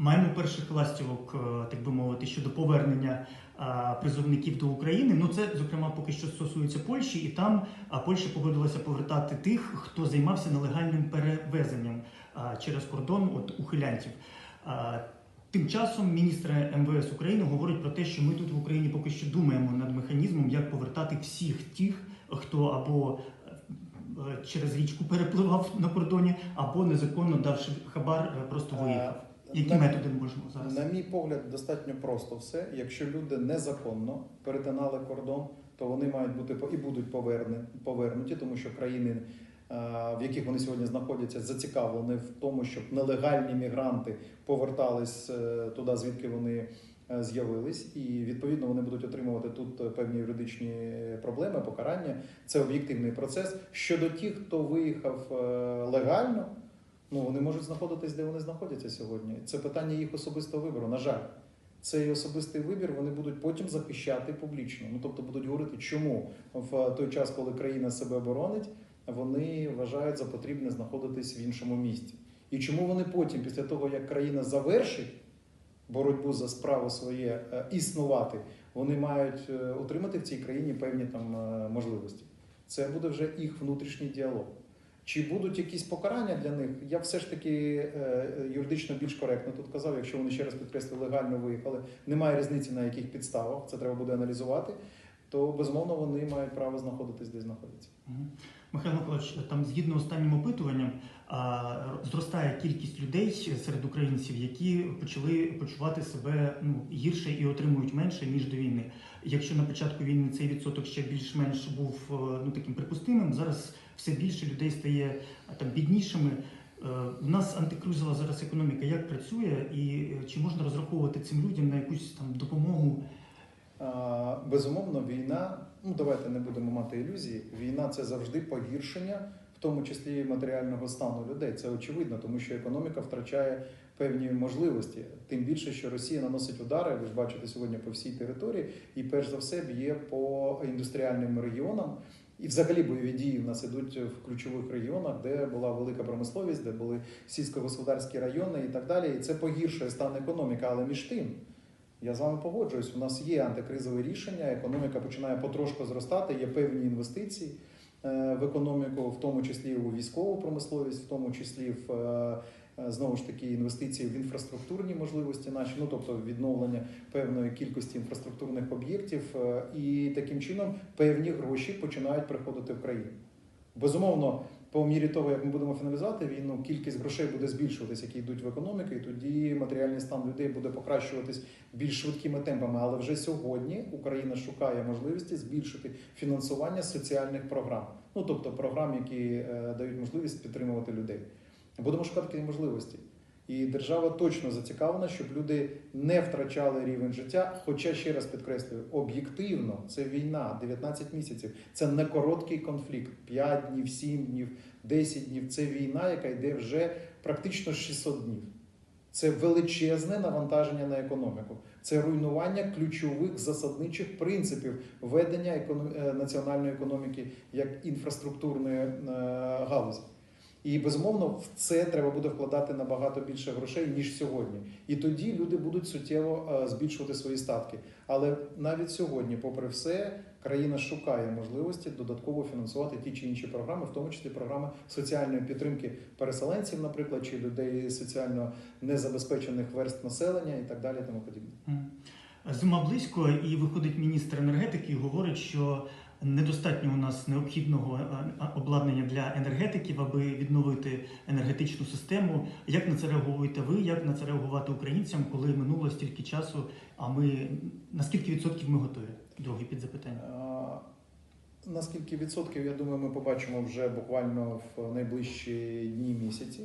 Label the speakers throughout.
Speaker 1: Маємо перших ластівок, е, так би мовити, щодо повернення е, призовників до України. Ну це зокрема поки що стосується Польщі, і там Польща погодилася повертати тих, хто займався нелегальним перевезенням через кордон от ухилянтів. А, Тим часом міністр МВС України говорить про те, що ми тут в Україні поки що думаємо над механізмом, як повертати всіх тих, хто або е, через річку перепливав на кордоні, або незаконно давши хабар, е, просто виїхав. Які
Speaker 2: На-
Speaker 1: методи можемо зараз?
Speaker 2: На мій погляд, достатньо просто все. Якщо люди незаконно перетинали кордон, то вони мають бути і будуть повернуті, тому що країни, е, в яких вони сьогодні знаходяться, зацікавлені в тому, щоб нелегальні мігранти повертались е, туди, звідки вони е, з'явились, і відповідно вони будуть отримувати тут певні юридичні проблеми, покарання. Це об'єктивний процес. Щодо тих, хто виїхав легально. Ну, вони можуть знаходитись, де вони знаходяться сьогодні. Це питання їх особистого вибору. На жаль, цей особистий вибір вони будуть потім захищати публічно. Ну тобто будуть говорити, чому в той час, коли країна себе оборонить, вони вважають за потрібне знаходитись в іншому місці. І чому вони потім, після того як країна завершить боротьбу за справу своє е, існувати, вони мають е, отримати в цій країні певні там е, можливості. Це буде вже їх внутрішній діалог. Чи будуть якісь покарання для них? Я все ж таки е, юридично більш коректно тут казав, якщо вони ще раз підкреслили, легально виїхали, немає різниці на яких підставах, це треба буде аналізувати, то безумовно вони мають право знаходитись, де знаходяться.
Speaker 1: Михайло Миколаївич, там згідно останнім опитуванням зростає кількість людей серед українців, які почали почувати себе ну гірше і отримують менше ніж до війни. Якщо на початку війни цей відсоток ще більш-менш був е, ну таким припустимим, зараз все більше людей стає там біднішими. Е, У нас антикризова зараз економіка як працює, і е, чи можна розраховувати цим людям на якусь там допомогу?
Speaker 2: Безумовно, війна, ну давайте не будемо мати ілюзії. Війна це завжди погіршення, в тому числі матеріального стану людей. Це очевидно, тому що економіка втрачає певні можливості. Тим більше, що Росія наносить удари, ви ж бачите сьогодні по всій території, і перш за все б'є по індустріальним регіонам. І взагалі бойові дії в нас ідуть в ключових регіонах, де була велика промисловість, де були сільськогосподарські райони і так далі. І це погіршує стан економіки. Але між тим, я з вами погоджуюсь. У нас є антикризове рішення, економіка починає потрошку зростати, є певні інвестиції е, в економіку, в тому числі у військову промисловість, в тому числі в е, е, знову ж таки інвестиції в інфраструктурні можливості наші, ну тобто відновлення певної кількості інфраструктурних об'єктів, і таким чином певні гроші починають приходити в країну. Безумовно, по мірі того, як ми будемо фіналізувати війну, кількість грошей буде збільшуватись, які йдуть в економіку, і тоді матеріальний стан людей буде покращуватись більш швидкими темпами. Але вже сьогодні Україна шукає можливості збільшити фінансування соціальних програм, ну тобто програм, які е, дають можливість підтримувати людей. Будемо шукати такі можливості. І держава точно зацікавлена, щоб люди не втрачали рівень життя. Хоча ще раз підкреслюю, об'єктивно це війна, 19 місяців. Це не короткий конфлікт, 5 днів, 7 днів, 10 днів. Це війна, яка йде вже практично 600 днів. Це величезне навантаження на економіку. Це руйнування ключових засадничих принципів ведення е, національної економіки як інфраструктурної е, галузі. І безумовно в це треба буде вкладати набагато більше грошей ніж сьогодні. І тоді люди будуть суттєво е, збільшувати свої статки. Але навіть сьогодні, попри все, країна шукає можливості додатково фінансувати ті чи інші програми, в тому числі програми соціальної підтримки переселенців, наприклад, чи людей соціально незабезпечених верств населення і так далі. Тому подібне.
Speaker 1: Зима близько, і виходить міністр енергетики говорить, що недостатньо у нас необхідного е, е, обладнання для енергетиків, аби відновити енергетичну систему. Як на це реагуєте ви? Як на це реагувати українцям, коли минуло стільки часу? А ми на скільки відсотків ми готові? Друге підзапитання.
Speaker 2: А, Наскільки відсотків, я думаю, ми побачимо вже буквально в найближчі дні місяці.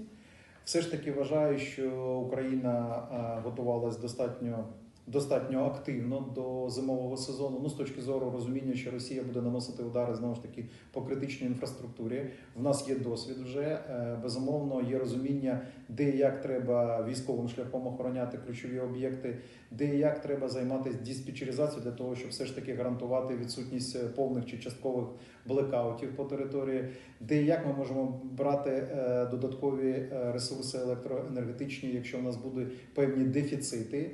Speaker 2: Все ж таки вважаю, що Україна готувалась достатньо достатньо активно до зимового сезону. Ну, з точки зору розуміння, що Росія буде наносити удари знову ж таки по критичній інфраструктурі. В нас є досвід вже. Е, Безумовно, є розуміння, де і як треба військовим шляхом охороняти ключові об'єкти, де і як треба займатися диспетчеризацією для того, щоб все ж таки гарантувати відсутність е, повних чи часткових блекаутів по території, де і як ми можемо брати е, додаткові ресурси електроенергетичні, якщо в нас будуть певні дефіцити.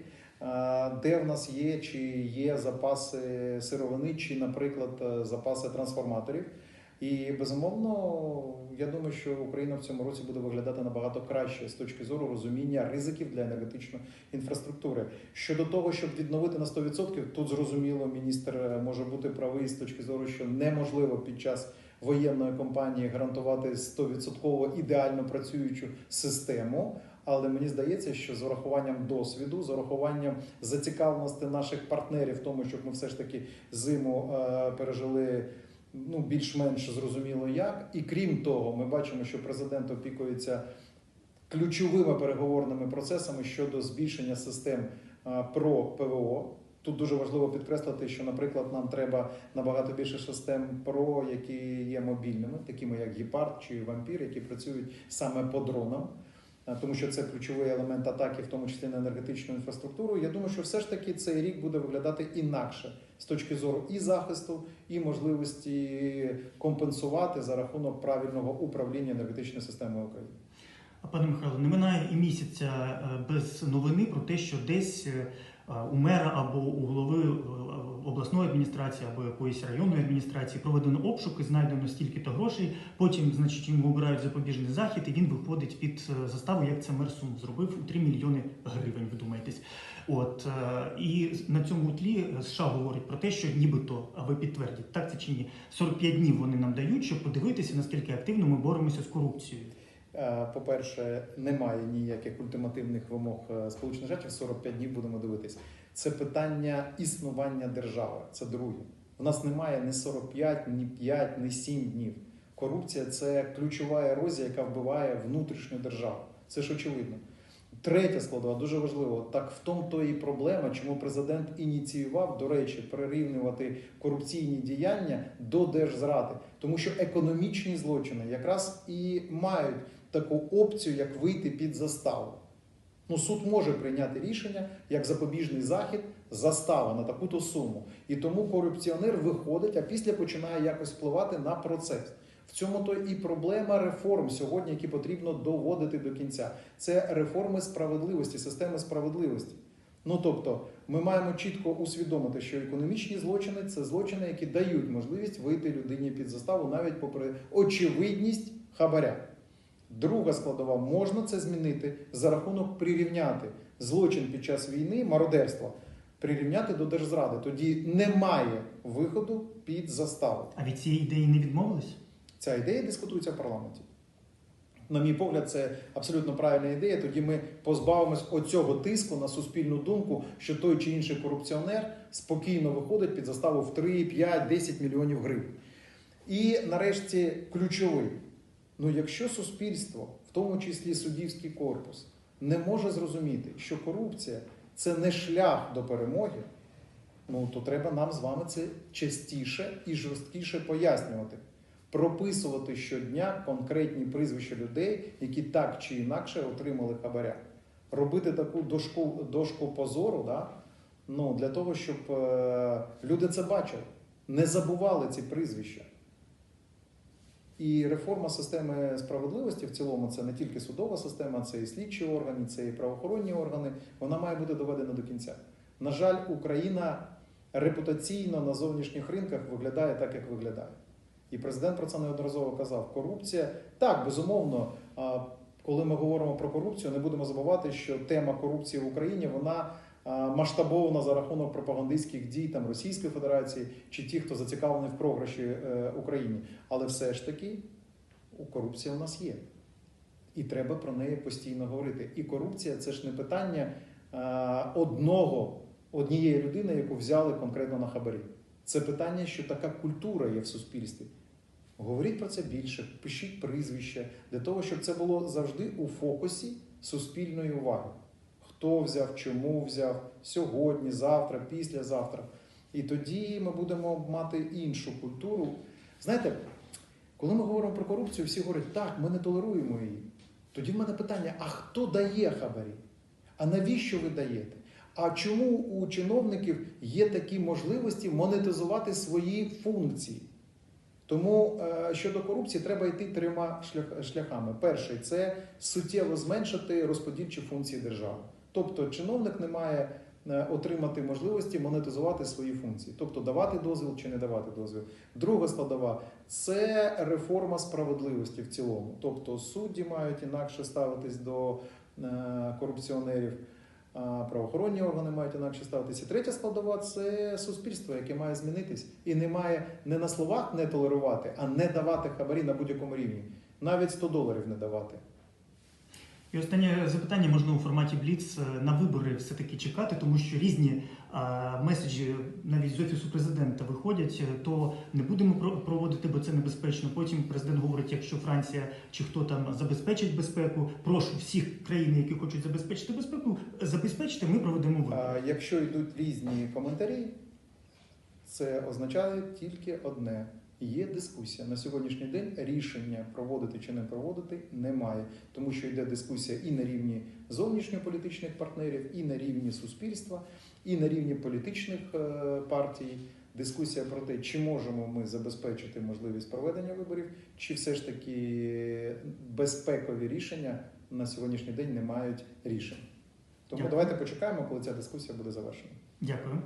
Speaker 2: Де в нас є, чи є запаси сировини, чи, наприклад, е, запаси трансформаторів. І безумовно, я думаю, що Україна в цьому році буде виглядати набагато краще з точки зору розуміння ризиків для енергетичної інфраструктури. Щодо того, щоб відновити на 100%, тут зрозуміло, міністр е, може бути правий з точки зору, що неможливо під час воєнної кампанії гарантувати 100% ідеально працюючу систему. Але мені здається, що з урахуванням досвіду, з урахуванням зацікавленості наших партнерів в тому, щоб ми все ж таки зиму е, пережили ну більш-менш зрозуміло як. І крім того, ми бачимо, що президент опікується ключовими переговорними процесами щодо збільшення систем е, про ПВО. Тут дуже важливо підкреслити, що, наприклад, нам треба набагато більше систем ПРО, які є мобільними, такими як Гепард чи Вампір, які працюють саме по дронам, тому що це ключовий елемент атаки, в тому числі на енергетичну інфраструктуру. Я думаю, що все ж таки цей рік буде виглядати інакше з точки зору і захисту, і можливості компенсувати за рахунок правильного управління енергетичною системою України.
Speaker 1: Пане Михайло, не минає і місяця е, без новини про те, що десь е, у мера або у голови е, обласної адміністрації або якоїсь районної адміністрації проведено обшук і знайдено стільки-то грошей. Потім, значить, йому обирають запобіжний захід, і він виходить під е, заставу, як це мер Сум зробив у 3 мільйони гривень. Ви думаєтесь? От е, і на цьому тлі США говорить про те, що нібито, а ви підтвердіть, так це чи ні? 45 днів вони нам дають, щоб подивитися, наскільки активно ми боремося з корупцією.
Speaker 2: Е, По-перше, немає ніяких ультимативних вимог е, Сполучених Штатів. 45 днів будемо дивитись. Це питання існування держави. Це друге. У нас немає ні 45, ні 5, ні 7 днів. Корупція це ключова ерозія, яка вбиває внутрішню державу. Це ж очевидно. Третя складова дуже важливо. Так в тому то і проблема, чому президент ініціював, до речі, прирівнювати корупційні діяння до держзради, тому що економічні злочини якраз і мають таку опцію, як вийти під заставу. Ну, суд може прийняти рішення як запобіжний захід, застава на таку-то суму. І тому корупціонер виходить, а після починає якось впливати на процес. В цьому то і проблема реформ сьогодні, які потрібно доводити до кінця. Це реформи справедливості, системи справедливості. Ну тобто, ми маємо чітко усвідомити, що економічні злочини це злочини, які дають можливість вийти людині під заставу, навіть попри очевидність хабаря. Друга складова можна це змінити за рахунок прирівняти злочин під час війни, мародерства, прирівняти до держзради. Тоді немає виходу під заставу.
Speaker 1: А від цієї ідеї не відмовились?
Speaker 2: Ця ідея дискутується в парламенті. На мій погляд, це абсолютно правильна ідея. Тоді ми позбавимось оцього тиску на суспільну думку, що той чи інший корупціонер спокійно виходить під заставу в 3, 5, 10 мільйонів гривень. І нарешті ключовий. Ну, якщо суспільство, в тому числі суддівський корпус, не може зрозуміти, що корупція це не шлях до перемоги, ну то треба нам з вами це частіше і жорсткіше пояснювати прописувати щодня конкретні прізвища людей, які так чи інакше отримали хабаря. Робити таку дошку, дошку позору, да? ну, для того, щоб е, люди це бачили, не забували ці прізвища. І реформа системи справедливості в цілому це не тільки судова система, це і слідчі органи, це і правоохоронні органи. Вона має бути доведена до кінця. На жаль, Україна репутаційно на зовнішніх ринках виглядає так, як виглядає. І президент про це неодноразово казав. Корупція так, безумовно. Коли ми говоримо про корупцію, не будемо забувати, що тема корупції в Україні вона масштабована за рахунок пропагандистських дій там Російської Федерації чи ті, хто зацікавлений в програші е, Україні. Але все ж таки корупція у нас є. І треба про неї постійно говорити. І корупція це ж не питання одного, однієї людини, яку взяли конкретно на хабарі. Це питання, що така культура є в суспільстві. Говоріть про це більше, пишіть прізвище для того, щоб це було завжди у фокусі суспільної уваги. Хто взяв, чому взяв, сьогодні, завтра, післязавтра. І тоді ми будемо мати іншу культуру. Знаєте, коли ми говоримо про корупцію, всі говорять, так, ми не толеруємо її. Тоді в мене питання: а хто дає хабарі? А навіщо ви даєте? А чому у чиновників є такі можливості монетизувати свої функції? Тому е, щодо корупції треба йти трьома шляхами. Перший це суттєво зменшити розподільчі функції держави. Тобто чиновник не має е, отримати можливості монетизувати свої функції, тобто давати дозвіл чи не давати дозвіл. Друга складова це реформа справедливості в цілому. Тобто судді мають інакше ставитись до е, корупціонерів. Правоохоронні органи мають інакше ставитися. Третя складова це суспільство, яке має змінитись і не має не на словах не толерувати, а не давати хабарі на будь-якому рівні. Навіть 100 доларів не давати.
Speaker 1: І останнє запитання можна у форматі Бліц е, на вибори все-таки чекати, тому що різні а, меседжі навіть з офісу президента виходять. е, То не будемо про- проводити, бо це небезпечно. Потім президент говорить, якщо Франція чи хто там забезпечить безпеку, прошу всіх країн, які хочуть забезпечити безпеку, забезпечити, ми проведемо вибори.
Speaker 2: Якщо йдуть різні коментарі, це означає тільки одне: є дискусія. На сьогоднішній день рішення проводити чи не проводити немає, тому що йде дискусія і на рівні зовнішньополітичних партнерів, і на рівні суспільства, і на рівні політичних е, партій. Дискусія про те, чи можемо ми забезпечити можливість проведення виборів, чи все ж таки безпекові рішення на сьогоднішній день не мають рішень. Тому
Speaker 1: Дякую.
Speaker 2: давайте почекаємо, коли ця дискусія буде завершена.
Speaker 1: Дякую.